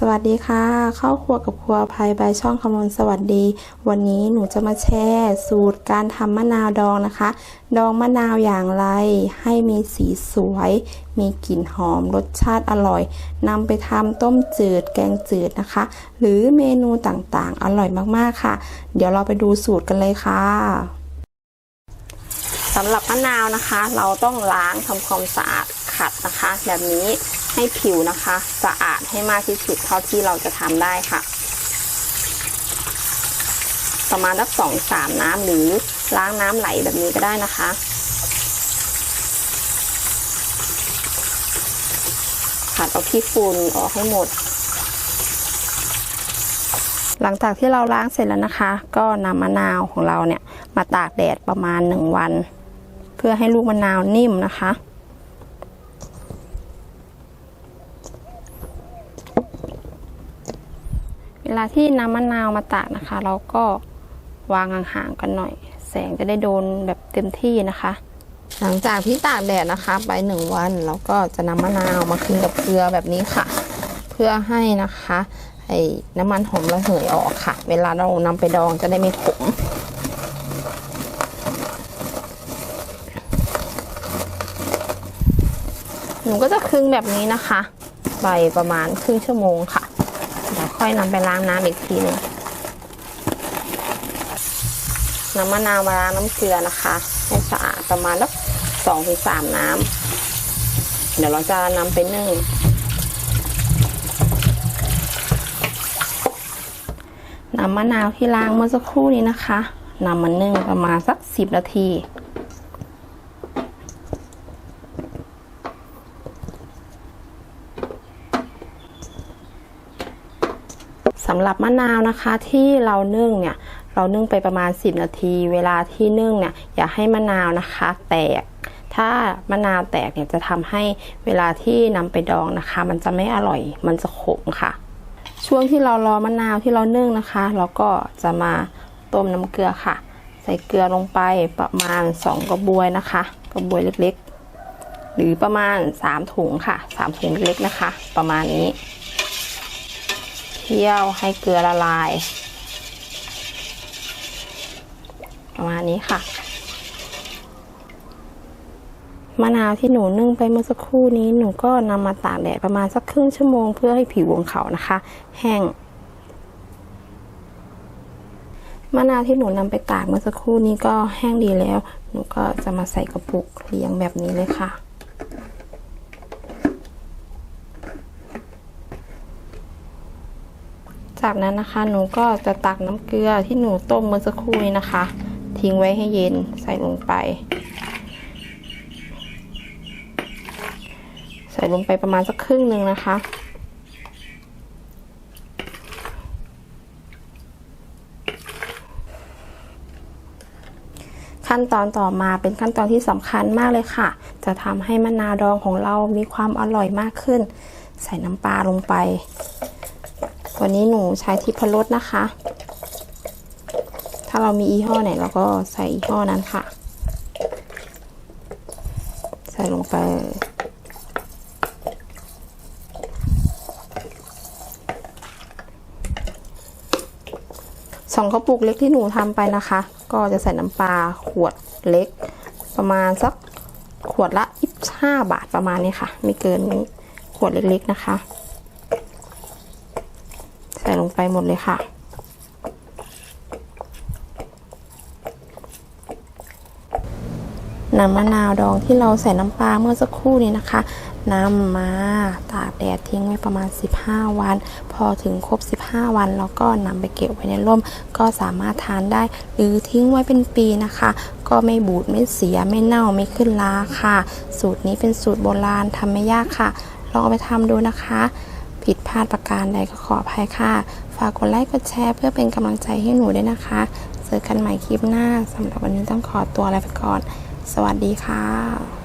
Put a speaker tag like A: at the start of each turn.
A: สวัสดีค่ะ เข้าครัวกับครัวภัยบายช่องคำนวณสวัสดี วันนี้หนูจะมาแชร์สูตรการทำมะนาวดองนะคะ ดองมะนาวอย่างไร ให้มีสีสวย มีกลิ่นหอมรสชาติอร่อยนำไปทำต้มจืดแกงจืดนะคะ หรือเมนูต่างๆ อร่อยมากๆค่ะ เดี๋ยวเราไปดูสูตรกันเลยค่ะสำหรับมะนาวนะคะ เราต้องล้างทำความสะอาดขัดนะคะ แบบนี้ ให้ผิวนะคะ สะอาดให้มากที่สุดเท่าที่เราจะทำได้ค่ะ ประมาณสักสองสามน้ำหรือล้างน้ำไหลแบบนี้ก็ได้นะคะขัดเอาขี้ฝุ่นออกให้หมด หลังจากที่เราล้างเสร็จแล้วนะคะ ก็นำมะนาวของเราเนี่ยมาตากแดดประมาณหนึ่งวัน เพื่อให้ลูกมะนาวนิ่มนะคะ เว ลาที่นำมะนาวมาตากนะคะ เราก็วางห่างๆกันหน่อย แสงจะได้โดนแบบเต็มที่นะคะ หลังจากที่ตากแดดนะคะ ไปหนึ่งวันเราก็จะนำมะนาวมาคลึงกับเกลือแบบนี้ค่ะ เพื่อให้นะคะไอ้น้ำมันหอมระเหยออกค่ะ เวลาเรานำไปดองจะได้ไม่ขมหนูก็จะคลึงแบบนี้นะคะ ไปประมาณครึ่งชั่วโมงค่ะ ค่อยนำไปล้างน้ำอีกทีหนึ่งน้ำมะนาวมาล้างน้ำเกลือนะคะ ให้สะอาดประมาณสักสองถึงสามน้ำเดี๋ยวเราจะนำไปนึ่งน้ำมะนาวที่ล้างเมื่อสักครู่นี้นะคะนำมานึ่งประมาณสักสิบนาที สำหรับมะนาวนะคะที่เรานึ่งเนี่ยเรานึ่งไปประมาณ 10 นาที เวลาที่นึ่งเนี่ยอย่าให้มะนาวนะคะ แตก ถ้ามะนาวแตกเนี่ยจะทำให้เวลาที่นำไปดองนะคะ มันจะไม่อร่อยมันจะขมค่ะ ช่วงที่เรารอมะนาวที่เรานึ่งนะคะเราก็จะมาต้มน้ำเกลือค่ะ ใส่เกลือลงไปประมาณ 2 กระบวยนะคะ กระบวยเล็กๆ หรือประมาณ 3 ถุงค่ะ 3 ถุงเล็กๆนะคะ ประมาณนี้ เคี่ยวให้เกลือละลาย ประมาณนี้ค่ะ มะนาวที่หนูนึ่งไปเมื่อสักครู่นี้หนูก็นำมาตากแดดประมาณสักครึ่งชั่วโมงเพื่อให้ผิวของเขานะคะ แห้งมะนาวที่หนูนำไปตากเมื่อสักครู่นี้ก็แห้งดีแล้ว หนูก็จะมาใส่กระปุกเลี้ยงแบบนี้เลยค่ะ จากนั้นนะคะ หนูก็จะตักน้ำเกลือที่หนูต้มเมื่อสักครู่นี้นะคะ ทิ้งไว้ให้เย็นใส่ลงไป ใส่ลงไปประมาณสักครึ่งหนึ่งนะคะ ขั้นตอนต่อมาเป็นขั้นตอนที่สำคัญมากเลยค่ะ จะทำให้มะนาวดองของเรามีความอร่อยมากขึ้น ใส่น้ำปลาลงไป วันนี้หนูใช้ทิพรสนะคะ ถ้าเรามียี่ห้อไหนเราก็ใส่ยี่ห้อนั้นค่ะ ใส่ลงไป สองกระปุกเล็กที่หนูทำไปนะคะ ก็จะใส่น้ำปลาขวดเล็ก ประมาณสักขวดละ25บาทประมาณนี้ค่ะ ไม่เกินนี้ขวดเล็กๆนะคะ ใส่ลงไปหมดเลยค่ะ น้ำมะนาวดองที่เราใส่น้ำปลาเมื่อสักครู่นี้นะคะนำมาตากแดดทิ้งไว้ประมาณ 15 วัน พอถึงครบ 15 วันเราก็นำไปเก็บไว้ในร่ม ก็สามารถทานได้ หรือทิ้งไว้เป็นปีนะคะ ก็ไม่บูดไม่เสียไม่เน่าไม่ขึ้นราค่ะ สูตรนี้เป็นสูตรโบราณทำไม่ยากค่ะ ลองเอาไปทำดูนะคะ ลาดประการใดก็ขออภัยค่ะ ฝากกดไลค์กดแชร์เพื่อเป็นกำลังใจให้หนูด้วยนะคะ เจอกันใหม่คลิปหน้าสำหรับวันนี้ต้องขอตัวลาไปก่อน สวัสดีค่ะ